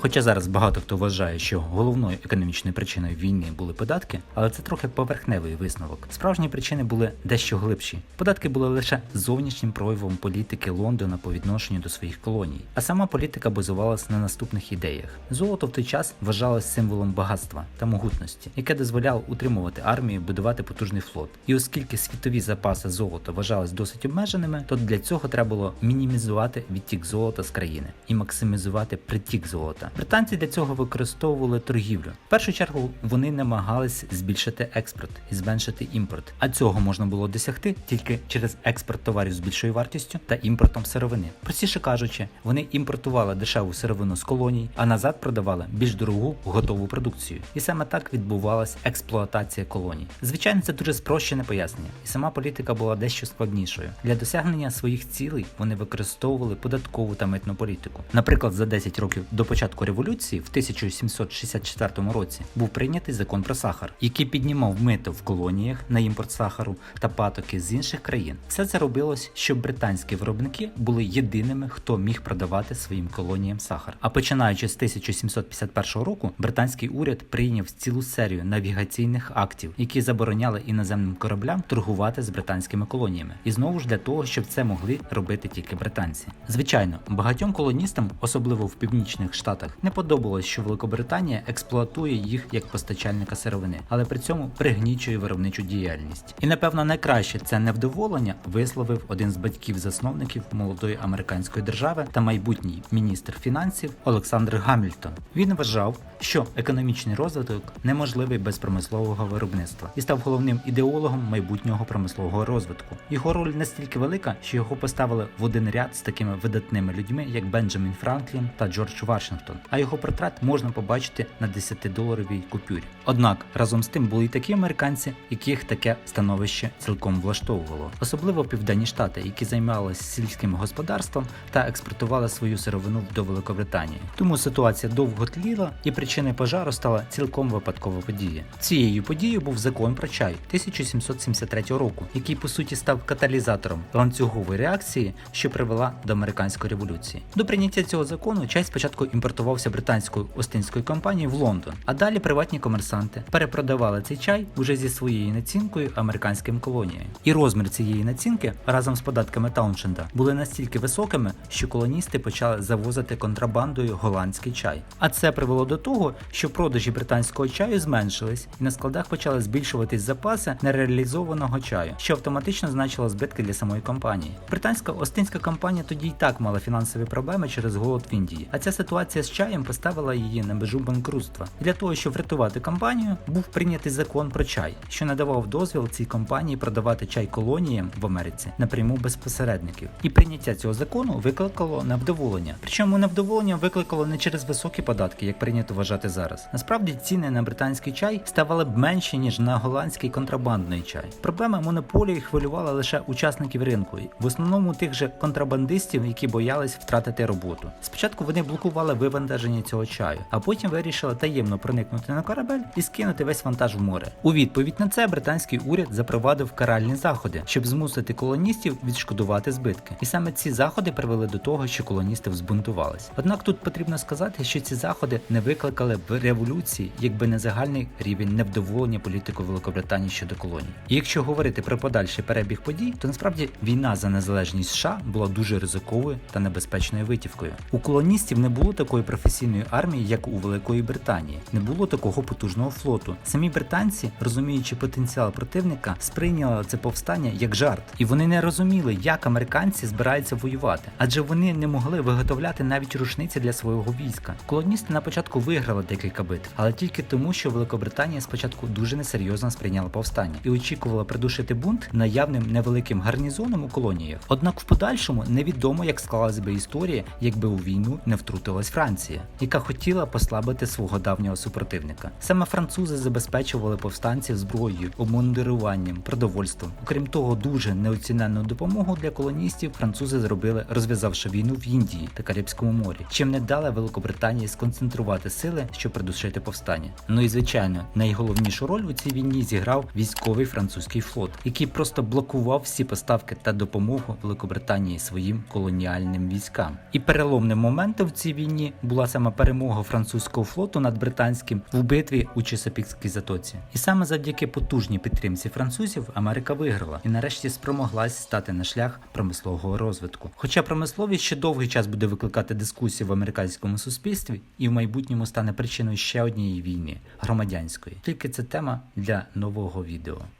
Хоча зараз багато хто вважає, що головною економічною причиною війни були податки, але це трохи поверхневий висновок. Справжні причини були дещо глибші. Податки були лише зовнішнім проявом політики Лондона по відношенню до своїх колоній, а сама політика базувалась на наступних ідеях. Золото в той час вважалось символом багатства та могутності, яке дозволяло утримувати армію, будувати потужний флот. І оскільки світові запаси золота вважались досить обмеженими, то для цього треба було мінімізувати відтік золота з країни і максимізувати притік золота. Британці для цього використовували торгівлю. В першу чергу вони намагались збільшити експорт і зменшити імпорт. А цього можна було досягти тільки через експорт товарів з більшою вартістю та імпортом сировини. Простіше кажучи, вони імпортували дешеву сировину з колоній, а назад продавали більш дорогу готову продукцію. І саме так відбувалась експлуатація колоній. Звичайно, це дуже спрощене пояснення, і сама політика була дещо складнішою. Для досягнення своїх цілей вони використовували податкову та митну політику. Наприклад, за 10 років до початку революції, в 1764 році, був прийнятий закон про сахар, який піднімав мито в колоніях на імпорт сахару та патоки з інших країн. Все це робилось, щоб британські виробники були єдиними, хто міг продавати своїм колоніям сахар. А починаючи з 1751 року, британський уряд прийняв цілу серію навігаційних актів, які забороняли іноземним кораблям торгувати з британськими колоніями, і знову ж для того, щоб це могли робити тільки британці. Звичайно, багатьом колоністам, особливо в північних штатах, не подобалось, що Великобританія експлуатує їх як постачальника сировини, але при цьому пригнічує виробничу діяльність. І напевно найкраще це невдоволення висловив один з батьків-засновників молодої американської держави та майбутній міністр фінансів Олександр Гамільтон. Він вважав, що економічний розвиток неможливий без промислового виробництва і став головним ідеологом майбутнього промислового розвитку. Його роль настільки велика, що його поставили в один ряд з такими видатними людьми, як Бенджамін Франклін та Джордж Вашингтон. А його портрет можна побачити на 10-доларовій купюрі. Однак разом з тим були й такі американці, яких таке становище цілком влаштовувало, особливо південні штати, які займалися сільським господарством та експортували свою сировину до Великобританії. Тому ситуація довго тліла, і причиною пожару стала цілком випадкова подія. Цією подією був закон про чай 1773 року, який по суті став каталізатором ланцюгової реакції, що привела до американської революції. До прийняття цього закону чай спочатку імпортувався британською остинською компанією в Лондон, а далі приватні комерсанти перепродавали цей чай уже зі своєю націнкою американським колоніям. І розмір цієї націнки разом з податками Тауншенда були настільки високими, що колоністи почали завозити контрабандою голландський чай. А це привело до того, що продажі британського чаю зменшились, і на складах почали збільшуватись запаси нереалізованого чаю, що автоматично значило збитки для самої компанії. Британська остинська компанія тоді й так мала фінансові проблеми через голод в Індії. А ця ситуація з чаєм поставила її на межу банкрутства. Для того, щоб врятувати компанію, був прийнятий закон про чай, що надавав дозвіл цій компанії продавати чай колоніям в Америці напряму без посередників. І прийняття цього закону викликало невдоволення. Причому невдоволення викликало не через високі податки, як прийнято вважати зараз. Насправді ціни на британський чай ставали б менші ніж на голландський контрабандний чай. Проблема монополії хвилювала лише учасників ринку, в основному тих же контрабандистів, які боялись втратити роботу. Спочатку вони блокували вивантаження цього чаю, а потім вирішили таємно проникнути на корабель і скинути весь вантаж в море. У відповідь на це британський уряд запровадив каральні заходи, щоб змусити колоністів відшкодувати збитки. І саме ці заходи привели до того, що колоністи взбунтувались. Однак тут потрібно сказати, що ці заходи не викликали б революції, якби не загальний рівень невдоволення політикою Великобританії щодо колоній. І якщо говорити про подальший перебіг подій, то насправді війна за незалежність США була дуже ризиковою та небезпечною витівкою. У колоністів не було такої професійної армії, як у Великої Британії, не було такого потужного флоту. Самі британці, розуміючи потенціал противника, сприйняли це повстання як жарт, і вони не розуміли, як американці збираються воювати, адже вони не могли виготовляти навіть рушниці для свого війська. Колоністи на початку виграли декілька битв, але тільки тому, що Великобританія спочатку дуже несерйозно сприйняла повстання і очікувала придушити бунт наявним невеликим гарнізоном у колоніях. Однак в подальшому невідомо, як склалась би історія, якби у війну не втрутилась Франція, яка хотіла послабити свого давнього супротивника. Саме французи забезпечували повстанців зброєю, обмундируванням, продовольством. Окрім того, дуже неоціненну допомогу для колоністів французи зробили, розв'язавши війну в Індії та Карибському морі, чим не дали Великобританії сконцентрувати сили, щоб придушити повстання. Ну і звичайно, найголовнішу роль у цій війні зіграв військовий французький флот, який просто блокував всі поставки та допомогу Великобританії своїм колоніальним військам. І переломним моментом в цій війні була саме перемога французького флоту над британським в битві у Чесопікській затоці. І саме завдяки потужній підтримці французів Америка виграла і нарешті спромоглась стати на шлях промислового розвитку. Хоча промисловість ще довгий час буде викликати дискусії в американському суспільстві і в майбутньому стане причиною ще однієї війни громадянської. Тільки це тема для нового відео.